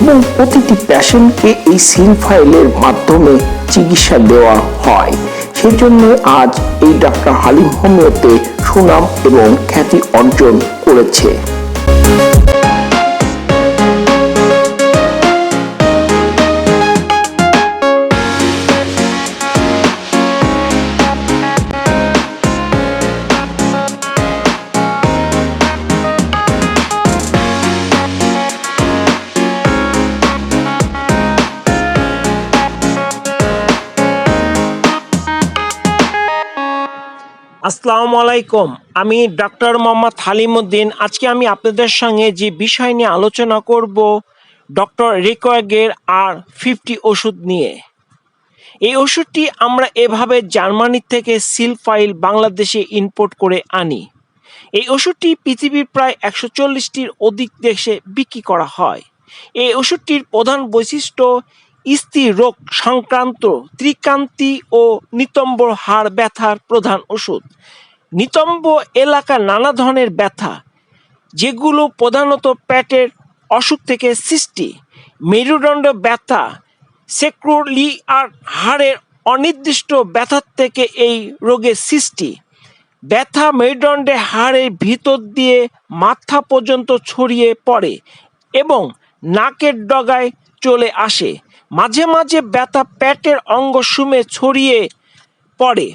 এবং প্রতিটি প্যাশেন্টকে এই সিল ফাইলের মাধ্যমে চিকিৎসা দেওয়া হয়। সেজন্য আজ এই ডাক্তার হালিম হোমিওতে সুনাম এবং খ্যাতি অর্জন করেছে। আসসালামু আলাইকুম। আমি ডক্টর মোহাম্মদ হালিমুদ্দিন। আজকে আমি আপনাদের সঙ্গে যে বিষয় নিয়ে আলোচনা করব, ডক্টর রিকোয়াগের আর ফিফটি ওষুধ নিয়ে। এই ওষুধটি আমরা এভাবে জার্মানি থেকে সিল ফাইল বাংলাদেশে ইম্পোর্ট করে আনি। এই ওষুধটি পৃথিবীর প্রায় একশো চল্লিশটির অধিক দেশে বিক্রি করা হয়। এই ওষুধটির প্রধান বৈশিষ্ট্য স্ত্রী রোগ সংক্রান্ত ত্রিকান্তি ও নিতম্ব হাড় ব্যথার প্রধান ওষুধ। নিতম্ব এলাকা নানা ধরনের ব্যথা, যেগুলো প্রধানত পেটের অসুখ থেকে সৃষ্টি। মেরুদণ্ড ব্যথা সেক্রোলি আর হাড়ের অনির্দিষ্ট ব্যথার থেকে এই রোগের সৃষ্টি। ব্যথা মেরুদণ্ডে হাড়ের ভিতর দিয়ে মাথা পর্যন্ত ছড়িয়ে পড়ে এবং নাকের ডগায় চলে আসে। মাঝে মাঝে ব্যথা পেটের অঙ্গ সুমে ছড়িয়ে পড়ে।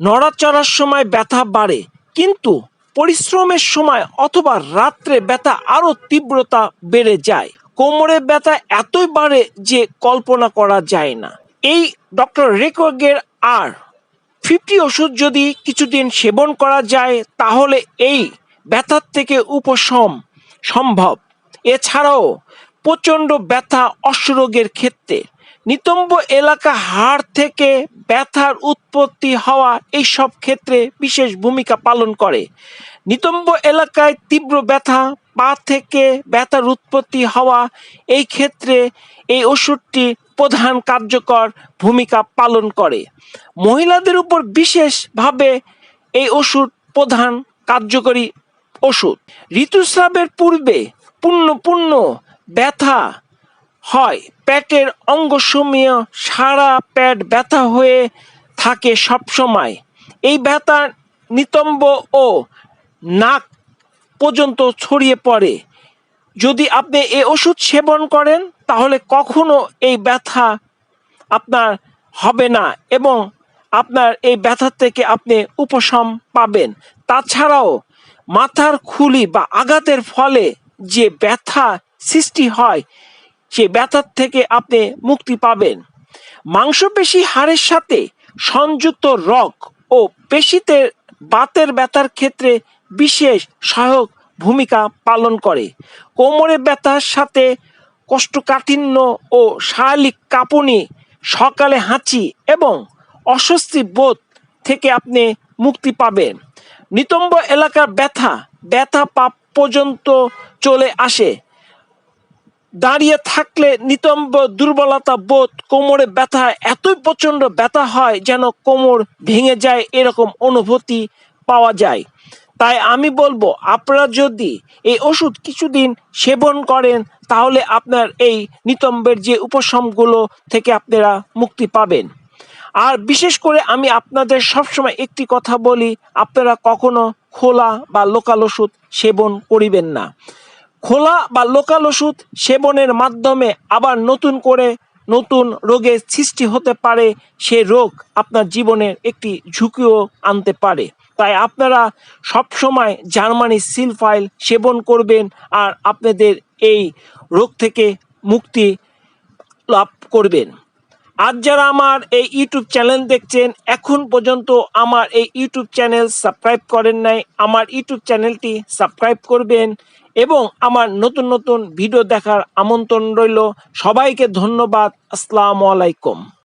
নড়াচড়ার সময় ব্যথা বাড়ে, কিন্তু পরিশ্রমের সময় অথবা রাত্রে ব্যথা আরও তীব্রতা বেড়ে যায়। কোমরে ব্যথা এতই বাড়ে যে কল্পনা করা যায় না। এই ডক্টর রেকর্গের আর ফিফটি ওষুধ যদি কিছুদিন সেবন করা যায়, তাহলে এই ব্যথার থেকে উপশম সম্ভব। এছাড়াও প্রচণ্ড ব্যথা অশ্বরোগের ক্ষেত্রে। নিতম্ব এলাকা হাড় থেকে ব্যথার উৎপত্তি হওয়া এই সব ক্ষেত্রে বিশেষ ভূমিকা পালন করে। নিতম্ব এলাকায় তীব্র ব্যথা, পা থেকে ব্যথার উৎপত্তি হওয়া এই ক্ষেত্রে এই ওষুধটি প্রধান কার্যকর ভূমিকা পালন করে। মহিলাদের উপর বিশেষভাবে এই ওষুধ প্রধান কার্যকরী ওষুধ। ঋতুস্রাবের পূর্বে পূর্ণ পূর্ণ ব্যথা হয়। পেটের অঙ্গসমূহ সারা পেট ব্যথা হয়ে থাকে সব সময় এই ব্যথা নিতম্ব ও নাক পর্যন্ত ছড়িয়ে পড়ে। যদি আপনি এই ওষুধ সেবন করেন, তাহলে কখনো এই ব্যথা আপনার হবে না এবং আপনার এই ব্যথা থেকে আপনি উপশম পাবেন। তাছাড়াও মাথার খুলি বা আঘাতের ফলে যে ব্যথা সৃষ্টি হয়, সে ব্যথার থেকে আপনি মুক্তি পাবেন। মাংসপেশি হাড়ের সাথে সংযুক্ত রগ ও পেশিতে বাতের ব্যথার ক্ষেত্রে বিশেষ সহায়ক ভূমিকা পালন করে। কোমরে ব্যথার সাথে কোষ্ঠকাঠিন্য ও শারীরিক কাঁপুনি, সকালে হাঁচি এবং অস্বস্তি বোধ থেকে আপনি মুক্তি পাবেন। নিতম্ব এলাকার ব্যথা ব্যথা পাপ পর্যন্ত চলে আসে। দাঁড়িয়ে থাকলে নিতম্ব দুর্বলতা বোধ কোমরে ব্যথা, এতই প্রচণ্ড ব্যথা হয় যেন কোমর ভেঙে যায় এরকম অনুভূতি পাওয়া যায়। তাই আমি বলব, আপনারা যদি এই ওষুধ কিছুদিন সেবন করেন, তাহলে আপনার এই নিতম্বের যে উপশমগুলো থেকে আপনারা মুক্তি পাবেন। আর বিশেষ করে আমি আপনাদের সবসময় একটি কথা বলি, আপনারা কখনো খোলা বা লোকাল ওষুধ সেবন করিবেন না। খোলা বা লোকাল ওষুধ সেবনের মাধ্যমে আবার নতুন করে নতুন রোগের সৃষ্টি হতে পারে, সে রোগ আপনার জীবনের একটি ঝুঁকিও আনতে পারে। তাই আপনারা সবসময় জার্মানি সিল ফাইল সেবন করবেন আর আপনাদের এই রোগ থেকে মুক্তি লাভ করবেন। আজ যারা আমার এই ইউটিউব চ্যানেল দেখছেন, এখন পর্যন্ত আমার এই ইউটিউব চ্যানেল সাবস্ক্রাইব করেন নাই, আমার ইউটিউব চ্যানেলটি সাবস্ক্রাইব করবেন এবং আমার নতুন নতুন ভিডিও দেখার আমন্ত্রণ রইল। সবাইকে ধন্যবাদ। আসসালামু আলাইকুম।